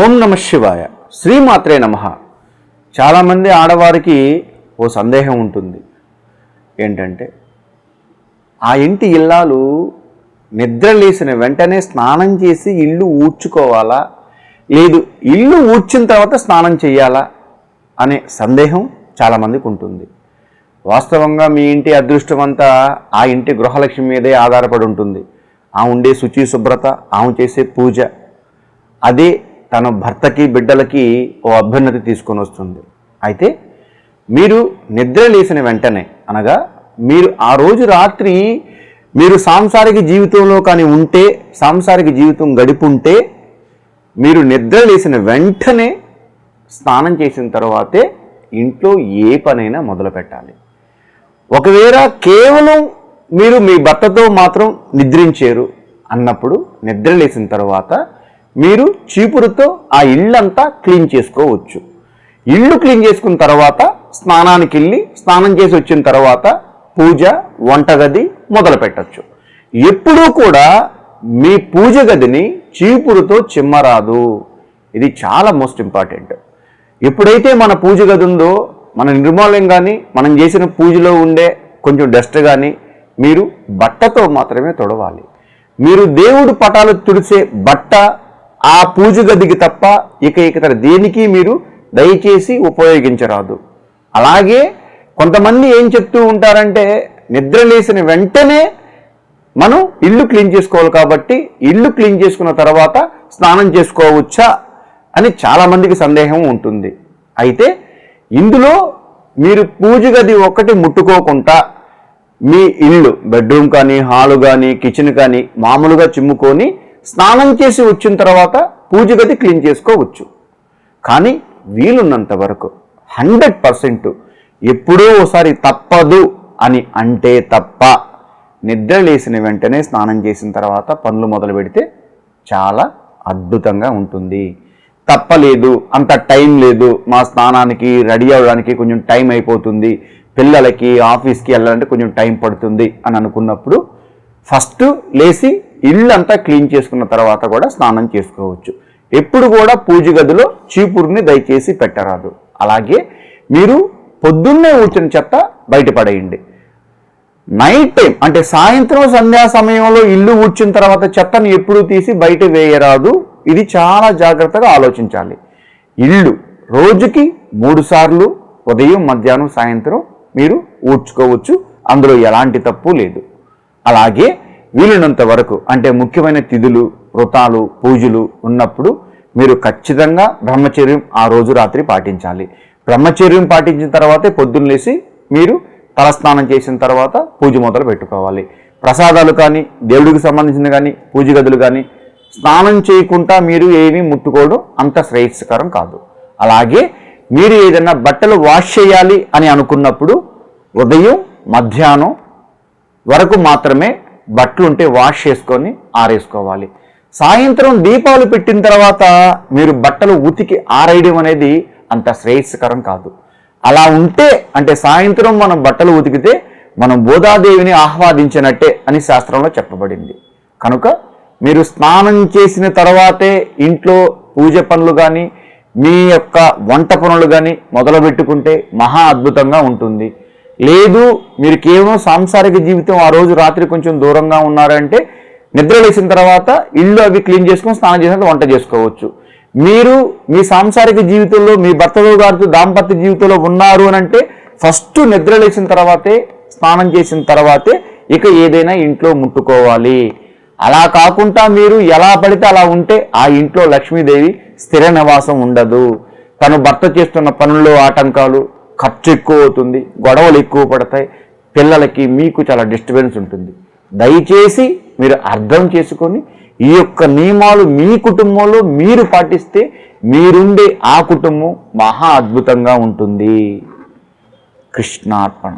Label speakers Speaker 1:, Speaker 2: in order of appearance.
Speaker 1: ఓం నమ శివాయ. శ్రీమాత్రే నమ. చాలామంది ఆడవారికి ఓ సందేహం ఉంటుంది. ఏంటంటే ఆ ఇంటి ఇల్లాలు నిద్ర లేచిన వెంటనే స్నానం చేసి ఇల్లు ఊడ్చుకోవాలా? లేదు ఇల్లు ఊడ్చిన తర్వాత స్నానం చేయాలా? అనే సందేహం చాలామందికి ఉంటుంది. వాస్తవంగా మీ ఇంటి అదృష్టం అంతా ఆ ఇంటి గృహలక్ష్మి మీదే ఆధారపడి ఉంటుంది. ఆ ఉండే శుచి శుభ్రత ఆమె చేసే పూజ. అదే తన భర్తకి బిడ్డలకి ఓ అభ్యున్నతి తీసుకొని వస్తుంది. అయితే మీరు నిద్ర లేసిన వెంటనే అనగా మీరు ఆ రోజు రాత్రి మీరు సాంసారిక జీవితంలో కానీ ఉంటే సాంసారిక జీవితం గడిపుంటే మీరు నిద్ర లేసిన వెంటనే స్నానం చేసిన తర్వాతే ఇంట్లో ఏ పనైనా మొదలు పెట్టాలి. ఒకవేళ కేవలం మీరు మీ భర్తతో మాత్రం నిద్రించారు అన్నప్పుడు నిద్ర లేచిన తర్వాత మీరు చీపురుతో ఆ ఇళ్ళంతా క్లీన్ చేసుకోవచ్చు. ఇల్లు క్లీన్ చేసుకున్న తర్వాత స్నానానికి వెళ్ళి స్నానం చేసి వచ్చిన తర్వాత పూజ వంటగది మొదలు పెట్టచ్చు. ఎప్పుడూ కూడా మీ పూజ గదిని చీపురుతో చిమ్మరాదు. ఇది చాలా మోస్ట్ ఇంపార్టెంట్. ఎప్పుడైతే మన పూజ గది ఉందో మన నిర్మూలం కానీ మనం చేసిన పూజలో ఉండే కొంచెం డస్ట్ కానీ మీరు బట్టతో మాత్రమే తొడవాలి. మీరు దేవుడు పటాలు తుడిసే బట్ట ఆ పూజ గదికి తప్ప ఇక ఇతర దేనికి మీరు దయచేసి ఉపయోగించరాదు. అలాగే కొంతమంది ఏం చెప్తూ ఉంటారంటే నిద్ర లేసిన వెంటనే మనం ఇల్లు క్లీన్ చేసుకోవాలి కాబట్టి ఇల్లు క్లీన్ చేసుకున్న తర్వాత స్నానం చేసుకోవచ్చా అని చాలామందికి సందేహం ఉంటుంది. అయితే ఇందులో మీరు పూజ గది ఒకటి ముట్టుకోకుండా మీ ఇల్లు బెడ్రూమ్ కానీ హాలు కానీ కిచెన్ కానీ మామూలుగా చిమ్ముకొని స్నానం చేసి వచ్చిన తర్వాత పూజ గది క్లీన్ చేసుకోవచ్చు. కానీ వీలున్నంత వరకు హండ్రెడ్ పర్సెంట్ ఎప్పుడో ఒకసారి తప్పదు అని అంటే తప్ప నిద్ర లేసిన వెంటనే స్నానం చేసిన తర్వాత పనులు మొదలు పెడితే చాలా అద్భుతంగా ఉంటుంది. తప్పలేదు అంత టైం లేదు మా స్నానానికి రెడీ అవ్వడానికి కొంచెం టైం అయిపోతుంది పిల్లలకి ఆఫీస్కి వెళ్ళాలంటే కొంచెం టైం పడుతుంది అని అనుకున్నప్పుడు ఫస్ట్ లేచి ఇల్లు అంతా క్లీన్ చేసుకున్న తర్వాత కూడా స్నానం చేసుకోవచ్చు. ఎప్పుడు కూడా పూజ గదిలో చీపురుని దయచేసి పెట్టరాదు. అలాగే మీరు పొద్దున్నే ఊడ్చిన చెత్త బయటపడేయండి నైట్ టైం అంటే సాయంత్రం సంధ్యా సమయంలో ఇల్లు ఊడ్చిన తర్వాత చెత్తను ఎప్పుడు తీసి బయట వేయరాదు. ఇది చాలా జాగ్రత్తగా ఆలోచించాలి. ఇల్లు రోజుకి మూడు సార్లు ఉదయం మధ్యాహ్నం సాయంత్రం మీరు ఊడ్చుకోవచ్చు. అందులో ఎలాంటి తప్పు లేదు. అలాగే వీలున్నంత వరకు అంటే ముఖ్యమైన తిథులు వ్రతాలు పూజలు ఉన్నప్పుడు మీరు ఖచ్చితంగా బ్రహ్మచర్యం ఆ రోజు రాత్రి పాటించాలి. బ్రహ్మచర్యం పాటించిన తర్వాతే పొద్దున్న లేసి మీరు తలస్నానం చేసిన తర్వాత పూజ మొదలు పెట్టుకోవాలి. ప్రసాదాలు కానీ దేవుడికి సంబంధించిన కానీ పూజ గదులు కానీ స్నానం చేయకుండా మీరు ఏమీ ముట్టుకోవడం అంత శ్రేయస్కరం కాదు. అలాగే మీరు ఏదైనా బట్టలు వాష్ చేయాలి అని అనుకున్నప్పుడు ఉదయం మధ్యాహ్నం వరకు మాత్రమే బట్టలు ఉంటే వాష్ చేసుకొని ఆరేసుకోవాలి. సాయంత్రం దీపాలు పెట్టిన తర్వాత మీరు బట్టలు ఉతికి ఆరేయడం అనేది అంత శ్రేయస్కరం కాదు. అలా ఉంటే అంటే సాయంత్రం మనం బట్టలు ఉతికితే మనం బోధాదేవిని ఆహ్వాదించినట్టే అని శాస్త్రంలో చెప్పబడింది. కనుక మీరు స్నానం చేసిన తర్వాతే ఇంట్లో పూజ పనులు కానీ మీ యొక్క వంట పనులు కానీ మొదలు పెట్టుకుంటే మహా అద్భుతంగా ఉంటుంది. లేదు మీరు కేవలం సాంసారిక జీవితం ఆ రోజు రాత్రి కొంచెం దూరంగా ఉన్నారంటే నిద్ర లేచిన తర్వాత ఇల్లు అవి క్లీన్ చేసుకొని స్నానం చేసినట్టు వంట చేసుకోవచ్చు. మీరు మీ సాంసారిక జీవితంలో మీ భర్తతో గారితో దాంపత్య జీవితంలో ఉన్నారు అని అంటే ఫస్ట్ నిద్ర లేచిన తర్వాతే స్నానం చేసిన తర్వాతే ఇక ఏదైనా ఇంట్లో ముట్టుకోవాలి. అలా కాకుండా మీరు ఎలా పడితే అలా ఉంటే ఆ ఇంట్లో లక్ష్మీదేవి స్థిర నివాసం ఉండదు. తను భర్త చేస్తున్న పనుల్లో ఆటంకాలు ఖర్చు ఎక్కువ అవుతుంది గొడవలు ఎక్కువ పడతాయి పిల్లలకి మీకు చాలా డిస్టర్బెన్స్ ఉంటుంది. దయచేసి మీరు అర్థం చేసుకొని ఈ యొక్క నియమాలు మీ కుటుంబంలో మీరు పాటిస్తే మీరుండే ఆ కుటుంబం మహా అద్భుతంగా ఉంటుంది. కృష్ణార్పణ.